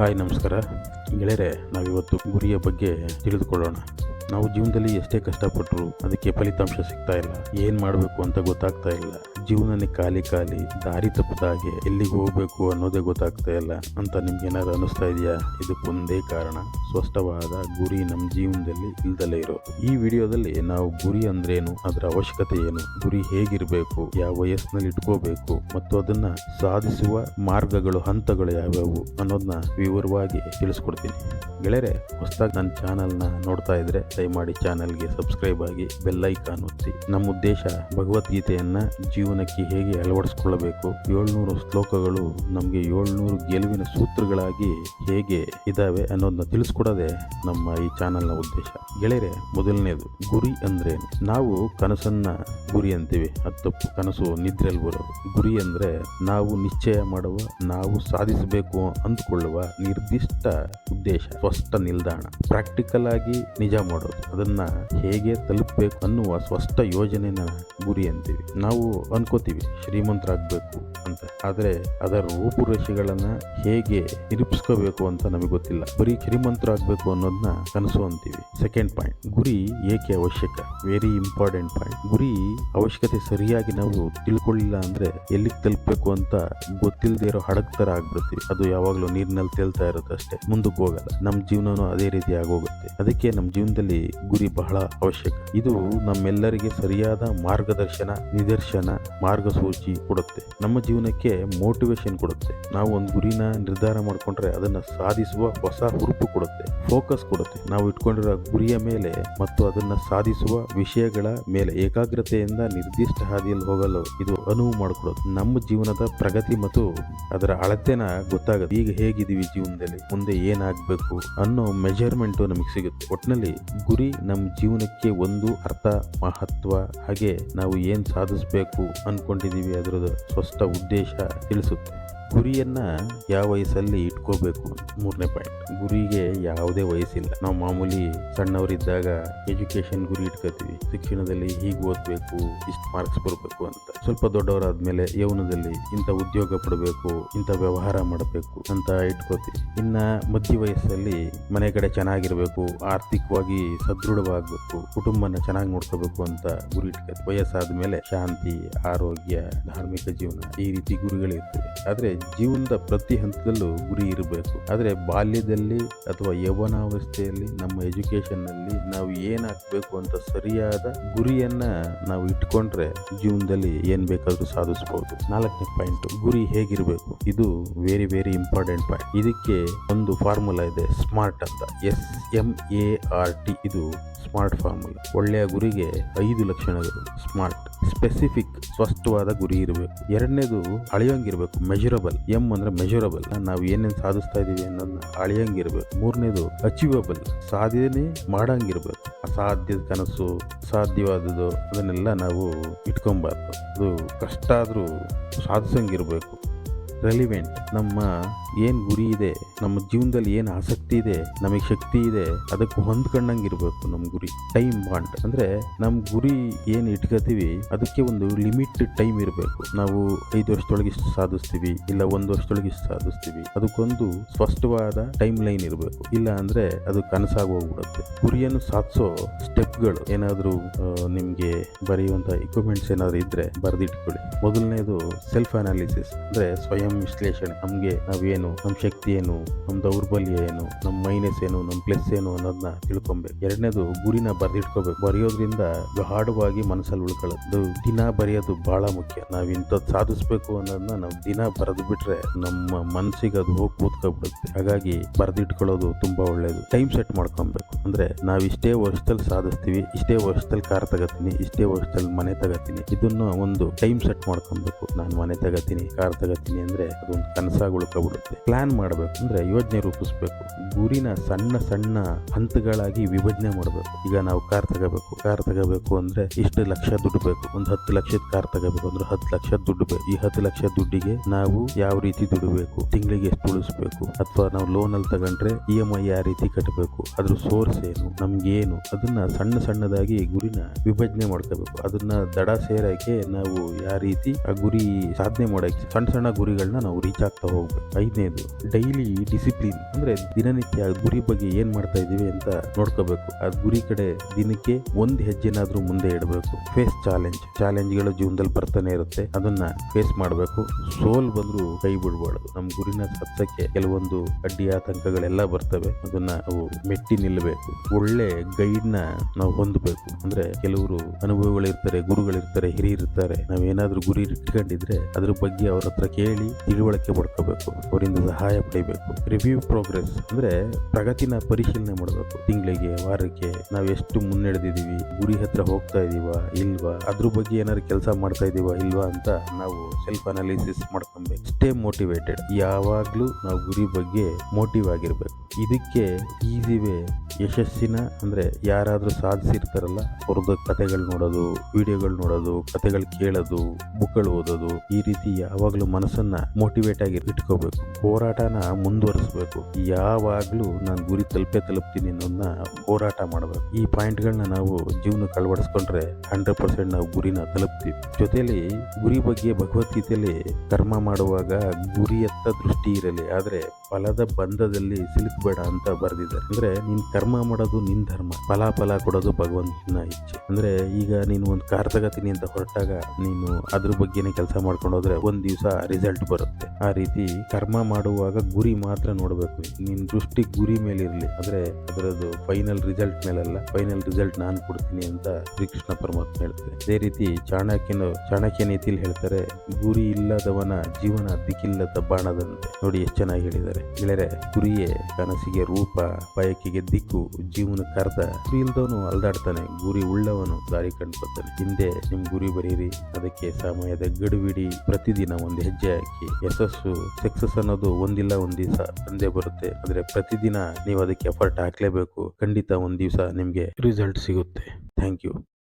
Hi, ನಮಸ್ಕಾರ. ಗೆಳೆಯರೆ, ನಾವಿವತ್ತು ಗುರಿಯ ಬಗ್ಗೆ ತಿಳಿದುಕೊಳ್ಳೋಣ. ನಾವು ಜೀವನದಲ್ಲಿ ಎಷ್ಟೇ ಕಷ್ಟಪಟ್ಟರು ಅದಕ್ಕೆ ಫಲಿತಾಂಶ ಸಿಗ್ತಾ ಇಲ್ಲ. ಏನು ಮಾಡಬೇಕು ಅಂತ ಗೊತ್ತಾಗ್ತಾ ಇಲ್ಲ. ಜೀವನನೇ ಖಾಲಿ ಖಾಲಿ, ದಾರಿ ತಪ್ಪದಾಗೆ ಎಲ್ಲಿಗೆ ಹೋಗಬೇಕು ಅನ್ನೋದೇ ಗೊತ್ತಾಗ್ತಾ ಇಲ್ಲ ಅಂತ ನಿಮ್ಗೆ ಏನಾದ್ರು ಅನಿಸ್ತಾ ಇದೆಯಾ? ಇದಕ್ಕೊಂದೇ ಕಾರಣ ಸ್ಪಷ್ಟವಾದ ಗುರಿ ನಮ್ಮ ಜೀವನದಲ್ಲಿ ಇಲ್ದಲೇ ಇರೋ. ಈ ವಿಡಿಯೋದಲ್ಲಿ ನಾವು ಗುರಿ ಅಂದ್ರೇನು, ಅದರ ಅವಶ್ಯಕತೆ ಏನು, ಗುರಿ ಹೇಗಿರಬೇಕು, ಯಾವ ವಯಸ್ಸಿನಲ್ಲಿ ಇಟ್ಕೋಬೇಕು, ಮತ್ತು ಅದನ್ನ ಸಾಧಿಸುವ ಮಾರ್ಗಗಳು, ಹಂತಗಳು ಯಾವ್ಯಾವು ಅನ್ನೋದನ್ನ ವಿವರವಾಗಿ ತಿಳಿಸ್ಕೊಡ್ತೀನಿ. ಗೆಳೆಯರೆ, ಹೊಸದಾಗಿ ನನ್ನ ಚಾನಲ್ನ ನೋಡ್ತಾ ಇದ್ರೆ ದಯಮಾಡಿ ಚಾನಲ್ಗೆ ಸಬ್ಸ್ಕ್ರೈಬ್ ಆಗಿ ಬೆಲ್ಲೈಕಾನ್ ಒತ್ತಿ. ನಮ್ಮ ಉದ್ದೇಶ ಭಗವದ್ಗೀತೆಯನ್ನ ಜೀವನಕ್ಕೆ ಹೇಗೆ ಅಳವಡಿಸ್ಕೊಳ್ಳಬೇಕು? ಏಳ್ನೂರು ಶ್ಲೋಕಗಳು ನಮಗೆ ಏಳ್ನೂರು ಗೆಲುವಿನ ಸೂತ್ರಗಳಾಗಿ ಹೇಗೆ ಇದ್ದಾವೆ ಅನ್ನೋದನ್ನ ತಿಳಿಸ್ಕೊಡೋದೇ ನಮ್ಮ ಈ ಚಾನಲ್ನ ಉದ್ದೇಶ. ಗೆಳೆಯರೆ, ಮೊದಲನೇದು, ಗುರಿ ಅಂದ್ರೆ ನಾವು ಕನಸನ್ನ ಗುರಿ ಅಂತೀವಿ. ತಪ್ಪು. ಕನಸು ನಿದ್ರೆಯಲ್ಲಿ ಬರೋದು ಗುರಿ ಅಂದ್ರೆ ನಾವು ನಿಶ್ಚಯ ಮಾಡುವ, ನಾವು ಸಾಧಿಸಬೇಕು ಅಂದ್ಕೊಳ್ಳುವ ನಿರ್ದಿಷ್ಟ ಉದ್ದೇಶ. ಸ್ಪಷ್ಟ ನಿಲ್ದಾಣ. ಪ್ರಾಕ್ಟಿಕಲ್ ಆಗಿ ನಿಜ ಮಾಡೋದು. ಅದನ್ನ ಹೇಗೆ ತಲುಪಬೇಕು ಅನ್ನುವ ಸ್ಪಷ್ಟ ಯೋಜನೆನ ಗುರಿ ಅಂತೀವಿ. ನಾವು ಅನ್ಕೋತೀವಿ ಶ್ರೀಮಂತರಾಗಬೇಕು. ಅಂತ. ಆದರೆ ಅದರ ರೂಪುರೇಷೆಗಳನ್ನ ಹೇಗೆ ನಿರೂಪಿಸ್ಕೋಬೇಕು ಅಂತ ನಮಗೆ ಗೊತ್ತಿಲ್ಲ. ಬರೀ ಶ್ರೀಮಂತರಾಗಬೇಕು ಅನ್ನೋದನ್ನ ಕನಸು ಅಂತೀವಿ. ಸೆಕೆಂಡ್ ಪಾಯಿಂಟ್ ಗುರಿ ಏಕೆ ಅವಶ್ಯಕ? ವೆರಿ ಇಂಪಾರ್ಟೆಂಟ್ ಪಾಯಿಂಟ್ ಗುರಿ ಅವಶ್ಯಕತೆ ಸರಿಯಾಗಿ ನಾವು ತಿಳ್ಕೊಳ್ಳಿಲ್ಲ ಅಂದ್ರೆ ಎಲ್ಲಿಗೆ ತಲುಪಬೇಕು ಅಂತ ಗೊತ್ತಿಲ್ಲದೆ ಇರೋ ಹಡಗ್ ತರ ಆಗ್ಬಿಡ್ತೀವಿ. ಅದು ಯಾವಾಗಲೂ ನೀರಿನಲ್ಲಿ ತೇಲ್ತಾ ಇರುತ್ತೆ ಅಷ್ಟೇ. ಮುಂದಕ್ಕೆ ಹೋಗಲ್ಲ. ನಮ್ಮ ಜೀವನನೂ ಅದೇ ರೀತಿ ಆಗೋಗುತ್ತೆ. ಅದಕ್ಕೆ ನಮ್ಮ ಜೀವನದಲ್ಲಿ ಗುರಿ ಬಹಳ ಅವಶ್ಯಕ. ಇದು ನಮ್ಮೆಲ್ಲರಿಗೆ ಸರಿಯಾದ ಮಾರ್ಗದರ್ಶನ, ನಿದರ್ಶನ, ಮಾರ್ಗಸೂಚಿ ಕೊಡುತ್ತೆ. ನಮ್ಮ ಜೀವನಕ್ಕೆ ಮೋಟಿವೇಶನ್ ಕೊಡುತ್ತೆ. ನಾವು ಒಂದು ಗುರಿನ ನಿರ್ಧಾರ ಮಾಡಿಕೊಂಡ್ರೆ ಅದನ್ನ ಸಾಧಿಸುವ ಹೊಸ ಹುರುಪು ಕೊಡುತ್ತೆ ಫೋಕಸ್ ಕೊಡುತ್ತೆ. ನಾವು ಇಟ್ಕೊಂಡಿರೋ ಗುರಿಯ ಮೇಲೆ ಮತ್ತು ಅದನ್ನ ಸಾಧಿಸುವ ವಿಷಯಗಳ ಮೇಲೆ ಏಕಾಗ್ರತೆಯಿಂದ ನಿರ್ದಿಷ್ಟ ಹಾದಿಯಲ್ಲಿ ಹೋಗಲು ಇದು ಅನುವು ಮಾಡಿಕೊಡುತ್ತೆ. ನಮ್ಮ ಜೀವನದ ಪ್ರಗತಿ ಮತ್ತು ಅದರ ಅಳತೆನ ಗೊತ್ತಾಗುತ್ತೆ. ಈಗ ಹೇಗಿದೀವಿ ಜೀವನದಲ್ಲಿ? ಮುಂದೆ ಏನಾಗಬೇಕು ಅನ್ನೋ ಮೆಜರ್ಮೆಂಟ್ ನಮಗೆ ಸಿಗುತ್ತೆ. ಒಟ್ಟಿನಲ್ಲಿ ಗುರಿ ನಮ್ಮ ಜೀವನಕ್ಕೆ ಒಂದು ಅರ್ಥ, ಮಹತ್ವ, ಹಾಗೆ ನಾವು ಏನು ಸಾಧಿಸಬೇಕು ಅನ್ಕೊಂಡಿದೀವಿ ಅದರದ್ದು ಸ್ಪಷ್ಟ ಉದ್ದೇಶ ತಿಳಿಸುತ್ತೆ. ಗುರಿಯನ್ನ ಯಾವ ವಯಸ್ಸಲ್ಲಿ ಇಟ್ಕೋಬೇಕು ಮೂರನೇ ಪಾಯಿಂಟ್ ಗುರಿಗೆ ಯಾವುದೇ ವಯಸ್ಸಿಲ್ಲ. ನಾವು ಮಾಮೂಲಿ ಸಣ್ಣವರಿದ್ದಾಗ ಎಜುಕೇಶನ್ ಗುರಿ ಇಟ್ಕೋತೀವಿ. ಶಿಕ್ಷಣದಲ್ಲಿ ಹೀಗೆ ಓದಬೇಕು, ಇಷ್ಟು ಮಾರ್ಕ್ಸ್ ಬರಬೇಕು ಅಂತ. ಸ್ವಲ್ಪ ದೊಡ್ಡವರಾದ್ಮೇಲೆ ಯೌವನದಲ್ಲಿ ಇಂಥ ಉದ್ಯೋಗ ಪಡಬೇಕು, ಇಂಥ ವ್ಯವಹಾರ ಮಾಡಬೇಕು ಅಂತ ಇಟ್ಕೋತೀವಿ. ಇನ್ನ ಮಧ್ಯ ವಯಸ್ಸಲ್ಲಿ ಮನೆ ಕಡೆ ಚೆನ್ನಾಗಿರ್ಬೇಕು, ಆರ್ಥಿಕವಾಗಿ ಸದೃಢವಾಗಬೇಕು, ಕುಟುಂಬನ ಚೆನ್ನಾಗಿ ನೋಡ್ಕೋಬೇಕು ಅಂತ ಗುರಿ ಇಟ್ಕೋತೀವಿ. ವಯಸ್ಸಾದ್ಮೇಲೆ ಶಾಂತಿ, ಆರೋಗ್ಯ, ಧಾರ್ಮಿಕ ಜೀವನ ಈ ರೀತಿ ಗುರಿಗಳಿರ್ತವೆ ಆದ್ರೆ ಜೀವನದ ಪ್ರತಿ ಹಂತದಲ್ಲೂ ಗುರಿ ಇರಬೇಕು. ಆದರೆ ಬಾಲ್ಯದಲ್ಲಿ ಅಥವಾ ಯೌವನಾವಸ್ಥೆಯಲ್ಲಿ ನಮ್ಮ ಎಜುಕೇಶನ್ನಲ್ಲಿ ನಾವು ಏನಾಗಬೇಕು ಅಂತ ಸರಿಯಾದ ಗುರಿಯನ್ನ ನಾವು ಇಟ್ಕೊಂಡ್ರೆ ಜೀವನದಲ್ಲಿ ಏನ್ ಬೇಕಾದ್ರೂ ಸಾಧಿಸಬಹುದು ನಾಲ್ಕನೇ ಪಾಯಿಂಟ್, ಗುರಿ ಹೇಗಿರಬೇಕು? ಇದು ವೆರಿ ವೆರಿ ಇಂಪಾರ್ಟೆಂಟ್ ಪಾಯಿಂಟ್ ಇದಕ್ಕೆ ಒಂದು ಫಾರ್ಮುಲಾ ಇದೆ, ಸ್ಮಾರ್ಟ್ ಅಂತ. S M A R T, ಇದು ಸ್ಮಾರ್ಟ್ ಫಾರ್ಮುಲಾ. ಒಳ್ಳೆಯ ಗುರಿಗೆ ಐದು ಲಕ್ಷಣಗಳು. ಸ್ಮಾರ್ಟ್, ಸ್ಪೆಸಿಫಿಕ್ ಸ್ಪಷ್ಟವಾದ ಗುರಿ ಇರಬೇಕು. ಎರಡನೇದು ಅಳೆಯೋಂಗಿರಬೇಕು, ಮೆಜರಬಲ್. ಎಂ ಅಂದ್ರೆ ಮೆಜರಬಲ್ ನಾವು ಏನೇನು ಸಾಧಿಸ್ತಾ ಇದೀವಿ ಅನ್ನೋದನ್ನ ಅಳಿಯಂಗಿರ್ಬೇಕು. ಮೂರನೇದು ಅಚೀವಬಲ್ ಸಾಧನೆ ಮಾಡಂಗಿರ್ಬೇಕು. ಅಸಾಧ್ಯದ ಕನಸು ಸಾಧ್ಯವಾದದ್ದು ಅದನ್ನೆಲ್ಲ ನಾವು ಇಟ್ಕೊಬಾರ್ದು ಅದು ಕಷ್ಟ ಆದರೂ ಸಾಧಿಸಂಗಿರ್ಬೇಕು. ರೆಲಿವೆಂಟ್ ನಮ್ಮ ಏನು ಗುರಿ ಇದೆ, ನಮ್ಮ ಜೀವನದಲ್ಲಿ ಏನು ಆಸಕ್ತಿ ಇದೆ, ನಮಗೆ ಶಕ್ತಿ ಇದೆ, ಅದಕ್ಕೆ ಹೊಂದ್ಕೊಂಡಂಗೆ ಇರಬೇಕು ನಮ್ಮ ಗುರಿ. ಟೈಮ್ ಬಾಂಡ್ ಅಂದರೆ ನಮ್ಮ ಗುರಿ ಏನು ಇಟ್ಕೋತೀವಿ, ಅದಕ್ಕೆ ಒಂದು ಲಿಮಿಟ್ ಟೈಮ್ ಇರಬೇಕು. ನಾವು ಐದು ವರ್ಷದೊಳಗೆ ಇಷ್ಟು ಸಾಧಿಸ್ತೀವಿ, ಇಲ್ಲ ಒಂದು ವರ್ಷದೊಳಗೆ ಇಷ್ಟು ಸಾಧಿಸ್ತೀವಿ, ಅದಕ್ಕೊಂದು ಸ್ಪಷ್ಟವಾದ ಟೈಮ್ ಲೈನ್ ಇರಬೇಕು. ಇಲ್ಲ ಅಂದರೆ ಅದು ಕನಸಾಗಿ ಹೋಗ್ಬಿಡುತ್ತೆ. ಗುರಿಯನ್ನು ಸಾಧಿಸೋ ಸ್ಟೆಪ್ಗಳು ಏನಾದರೂ ನಿಮಗೆ ಬರೆಯುವಂಥ ಇಕ್ವಿಪ್ಮೆಂಟ್ಸ್ ಏನಾದರೂ ಇದ್ದರೆ ಬರೆದಿಟ್ಕೊಳ್ಳಿ. ಮೊದಲನೇದು ಸೆಲ್ಫ್ ಅನಾಲಿಸಿಸ್ ಅಂದರೆ ಸ್ವಯಂ ವಿಶ್ಲೇಷಣೆ, ನಮಗೆ ನಾವೇನು, ನಮ್ಮ ಶಕ್ತಿ ಏನು, ನಮ್ಮ ದೌರ್ಬಲ್ಯ ಏನು, ನಮ್ಮ ಮೈನಸ್ ಏನು, ನಮ್ಮ ಪ್ಲಸ್ ಏನು ಅನ್ನೋದನ್ನ ತಿಳ್ಕೊಬೇಕು. ಎರಡನೇದು ಗುರಿನ ಬರೆದಿಟ್ಕೋಬೇಕು. ಬರೆಯೋದ್ರಿಂದ ಗಾಢವಾಗಿ ಮನಸ್ಸಲ್ಲಿ ಉಳ್ಕೊಳ್ಳೋದು. ದಿನ ಬರೆಯೋದು ಬಹಳ ಮುಖ್ಯ. ನಾವು ಇಂಥದ್ದು ಸಾಧಿಸ್ಬೇಕು ಅನ್ನೋದನ್ನ ನಾವು ದಿನ ಬರೆದು ಬಿಟ್ರೆ ನಮ್ಮ ಮನಸ್ಸಿಗೆ ಅದು ಹೋಗಿ ಕೂತ್ಕೊಬಿಡುತ್ತೆ. ಹಾಗಾಗಿ ಬರೆದಿಟ್ಕೊಳ್ಳೋದು ತುಂಬಾ ಒಳ್ಳೇದು. ಟೈಮ್ ಸೆಟ್ ಮಾಡ್ಕೊಬೇಕು. ಅಂದ್ರೆ ನಾವು ಇಷ್ಟೇ ವರ್ಷದಲ್ಲಿ ಸಾಧಿಸ್ತೀವಿ, ಇಷ್ಟೇ ವರ್ಷದಲ್ಲಿ ಕಾರ್ ತಗೋತೀನಿ, ಇಷ್ಟೇ ವರ್ಷದಲ್ಲಿ ಮನೆ ತಗೋತೀನಿ. ಇದನ್ನು ಒಂದು ಟೈಮ್ ಸೆಟ್ ಮಾಡ್ಕೊಬೇಕು. ನಾನು ಮನೆ ತಗೋತೀನಿ, ಕಾರ್ ತಗೋತೀನಿ ಅಂದ್ರೆ ಅದೊಂದು ಕನಸಾಗಳು ಉಳ್ಕೊಬಿಡುತ್ತೆ ಪ್ಲಾನ್ ಮಾಡಬೇಕು ಅಂದ್ರೆ ಯೋಜನೆ ರೂಪಿಸಬೇಕು. ಗುರಿನ ಸಣ್ಣ ಸಣ್ಣ ಹಂತಗಳಾಗಿ ವಿಭಜನೆ ಮಾಡಬೇಕು. ಈಗ ನಾವು ಕಾರ್ ತಗೋಬೇಕು. ಕಾರ್ ತಗೋಬೇಕು ಅಂದ್ರೆ ಇಷ್ಟು ಲಕ್ಷ ದುಡ್ಡು ಬೇಕು. ಒಂದು ಹತ್ತು ಲಕ್ಷದ ಕಾರ್ ತಗೋಬೇಕು ಅಂದ್ರೆ ಹತ್ತು ಲಕ್ಷ ದುಡ್ಡು ಬೇಕು. ಈ ಹತ್ತು ಲಕ್ಷ ದುಡ್ಡಿಗೆ ನಾವು ಯಾವ ರೀತಿ ದುಡಿಬೇಕು? ತಿಂಗಳಿಗೆ ಎಷ್ಟು ಉಳಿಸ್ಬೇಕು? ಅಥವಾ ನಾವು ಲೋನ್ ಅಲ್ಲಿ ತಗೊಂಡ್ರೆ ಇ ಎಂ ಐ ಯಾವ ರೀತಿ ಕಟ್ಟಬೇಕು ಅದ್ರ ಸೋರ್ಸ್ ಏನು? ನಮ್ಗೆ ಅದನ್ನ ಸಣ್ಣ ಸಣ್ಣದಾಗಿ ಗುರಿನ ವಿಭಜನೆ ಮಾಡ್ಕೋಬೇಕು. ಅದನ್ನ ದಡ ಸೇರಕ್ಕೆ ನಾವು ಯಾವ ರೀತಿ ಆ ಗುರಿ ಸಾಧನೆ ಮಾಡಕ್ಕೆ ಸಣ್ಣ ಸಣ್ಣ ಗುರಿಗಳನ್ನ ಗುರಿಗಳನ್ನ ನಾವು ರೀಚ್ ಆಗ್ತಾ ಹೋಗ್ಬೇಕು. ಐದನೇದು ಡೈಲಿ ಡಿಸಿಪ್ಲಿನ್ ಅಂದ್ರೆ ದಿನನಿತ್ಯ ಗುರಿ ಬಗ್ಗೆ ಏನ್ ಮಾಡ್ತಾ ಇದೀವಿ ಅಂತ ನೋಡ್ಕೋಬೇಕು. ಆ ಗುರಿ ಕಡೆ ದಿನಕ್ಕೆ ಒಂದ್ ಹೆಜ್ಜೆನಾದ್ರೂ ಮುಂದೆ ಇಡಬೇಕು. ಫೇಸ್ ಚಾಲೆಂಜ್ ಚಾಲೆಂಜ್ಗಳು ಜೀವನದಲ್ಲಿ ಬರ್ತಾನೆ ಇರುತ್ತೆ. ಅದನ್ನ ಫೇಸ್ ಮಾಡಬೇಕು. ಸೋಲ್ ಬಂದ್ರು ಕೈ ಬಿಡಬಾರ್ದು. ನಮ್ಮ ಗುರಿನ ಸತ್ತಕ್ಕೆ ಕೆಲವೊಂದು ಅಡ್ಡಿ ಆತಂಕಗಳೆಲ್ಲ ಬರ್ತವೆ. ಅದನ್ನ ನಾವು ಮೆಟ್ಟಿ ನಿಲ್ಲಬೇಕು ಒಳ್ಳೆ ಗೈಡ್ನ ನಾವು ಹೊಂದಬೇಕು. ಅಂದ್ರೆ ಕೆಲವರು ಅನುಭವಗಳಿರ್ತಾರೆ, ಗುರುಗಳಿರ್ತಾರೆ, ಹಿರಿಯರಿರ್ತಾರೆ. ನಾವೇನಾದ್ರೂ ಗುರಿ ಇಟ್ಕೊಂಡಿದ್ರೆ ಅದ್ರ ಬಗ್ಗೆ ಅವ್ರ ಹತ್ರ ಕೇಳಿ ತಿಳುವಳಿಕೆ ಪಡ್ಕೋಬೇಕು, ಅವರಿಂದ ಸಹಾಯ ಪಡಿಬೇಕು. ರಿವ್ಯೂ ಪ್ರೋಗ್ರೆಸ್ ಅಂದ್ರೆ ಪ್ರಗತಿನ ಪರಿಶೀಲನೆ ಮಾಡಬೇಕು. ತಿಂಗಳಿಗೆ, ವಾರಕ್ಕೆ ನಾವು ಎಷ್ಟು ಮುನ್ನಡೆದಿದೀವಿ ಗುರಿ ಹತ್ರ ಹೋಗ್ತಾ ಇದೀವಾ, ಇಲ್ವಾ, ಅದ್ರ ಬಗ್ಗೆ ಏನಾದ್ರು ಕೆಲಸ ಮಾಡ್ತಾ ಇದೀವಾ, ಇಲ್ವಾ ಅಂತ ನಾವು ಸೆಲ್ಫ್ ಅನಾಲಿಸಿಸ್ ಮಾಡ್ಕೊಬೇಕು. ಸ್ಟೇ ಮೋಟಿವೇಟೆಡ್ ಯಾವಾಗ್ಲೂ ನಾವು ಗುರಿ ಬಗ್ಗೆ ಮೋಟಿವ್ ಆಗಿರ್ಬೇಕು. ಇದಕ್ಕೆ ಈಸಿ ವೇ ಯಶಸ್ಸಿನ, ಅಂದ್ರೆ ಯಾರಾದರೂ ಸಾಧಿಸಿರ್ತಾರಲ್ಲ, ಅವ್ರದ್ದು ಕತೆಗಳು ನೋಡೋದು, ವಿಡಿಯೋಗಳು ನೋಡೋದು, ಕತೆಗಳು ಕೇಳೋದು, ಬುಕ್ಗಳು ಓದೋದು, ಈ ರೀತಿ ಯಾವಾಗಲೂ ಮನಸ್ಸನ್ನ ಮೋಟಿವೇಟ್ ಆಗಿ ಇಟ್ಕೋಬೇಕು. ಹೋರಾಟನ ಮುಂದುವರಿಸಬೇಕು. ಯಾವಾಗಲೂ ನಾನು ಗುರಿ ತಲುಪೇ ತಲುಪ್ತೀನಿ ಅನ್ನೋದನ್ನ ಹೋರಾಟ ಮಾಡಬೇಕು. ಈ ಪಾಯಿಂಟ್ಗಳನ್ನ ನಾವು ಜೀವನ ಅಳವಡಿಸ್ಕೊಂಡ್ರೆ ಹಂಡ್ರೆಡ್ ಪರ್ಸೆಂಟ್ ನಾವು ಗುರಿನ ತಲುಪ್ತೀವಿ. ಜೊತೆಯಲ್ಲಿ ಗುರಿ ಬಗ್ಗೆ ಭಗವದ್ಗೀತೆಯಲ್ಲಿ ಕರ್ಮ ಮಾಡುವಾಗ ಗುರಿಯತ್ತ ದೃಷ್ಟಿ ಇರಲಿ, ಆದರೆ ಫಲದ ಬಂಧದಲ್ಲಿ ಸಿಲುಕಬೇಡ ಅಂತ ಬರೆದಿದ್ದಾರೆ. ಅಂದ್ರೆ ನೀನ್ ಕರ್ಮ ಮಾಡೋದು ನಿನ್ ಧರ್ಮ. ಫಲ ಫಲ ಕೊಡೋದು ಭಗವಂತನ ಇಚ್ಛೆ. ಅಂದ್ರೆ ಈಗ ನೀನು ಒಂದು ಕಾರ್ ತಗೋತೀನಿ ಅಂತ ಹೊರಟಾಗ ನೀನು ಅದ್ರ ಬಗ್ಗೆನೇ ಕೆಲಸ ಮಾಡ್ಕೊಂಡು ಹೋದ್ರೆ ಒಂದ್ ದಿವಸ ರಿಸಲ್ಟ್ ಬರುತ್ತೆ. ಆ ರೀತಿ ಕರ್ಮ ಮಾಡುವಾಗ ಗುರಿ ಮಾತ್ರ ನೋಡಬೇಕು ನಿನ್. ದೃಷ್ಟಿ ಗುರಿ ಮೇಲೆ ಇರಲಿ. ಅಂದ್ರೆ ಅದರದ್ದು ಫೈನಲ್ ರಿಸಲ್ಟ್ ಮೇಲಲ್ಲ ಫೈನಲ್ ರಿಸಲ್ಟ್ ನಾನು ಕೊಡ್ತೀನಿ ಅಂತ ಶ್ರೀಕೃಷ್ಣ ಪರಮಾತ್ಮ ಹೇಳ್ತಾರೆ. ಅದೇ ರೀತಿ ಚಾಣಕ್ಯನು, ಚಾಣಕ್ಯ ನೀತಿಲಿ ಹೇಳ್ತಾರೆ, ಗುರಿ ಇಲ್ಲದವನ ಜೀವನ ದಿಕ್ಕಿಲ್ಲದ ಬಾಣದಂತೆ. ನೋಡಿ ಎಷ್ಟು ಚೆನ್ನಾಗಿ ಹೇಳಿದ್ದಾರೆ. ಗೆಳೆಯರೆ, ಗುರಿಯೇ ಕನಸಿಗೆ ರೂಪ, ಬಯಕೆಗೆ ದಿಕ್ಕು. ಜೀವನಕ್ಕೆ ಜೀವನ ಗುರಿ ಇಲ್ದವನು ಅಲ್ದಾಡ್ತಾನೆ, ಗುರಿ ಉಳ್ಳವನು ದಾರಿ ಕಂಡ್ಕೊತಾನೆ ಹಿಂದೆ ನಿಮ್ ಗುರಿ ಬರೀರಿ, ಅದಕ್ಕೆ ಸಮಯದ ಗಡುವಿಡಿ. ಪ್ರತಿದಿನ ಒಂದು ಹೆಜ್ಜೆ ಹಾಕಿ, ಯಶಸ್ಸು ಸಕ್ಸಸ್ ಅನ್ನೋದು ಒಂದಿಲ್ಲ, ಒಂದ್ ದಿವಸ ತಂದೆ ಬರುತ್ತೆ. ಅಂದ್ರೆ ಪ್ರತಿದಿನ ನೀವು ಅದಕ್ಕೆ ಎಫರ್ಟ್ ಹಾಕ್ಲೇಬೇಕು. ಖಂಡಿತ ಒಂದ್ ದಿವಸ ನಿಮ್ಗೆ ರಿಸಲ್ಟ್ ಸಿಗುತ್ತೆ. Thank you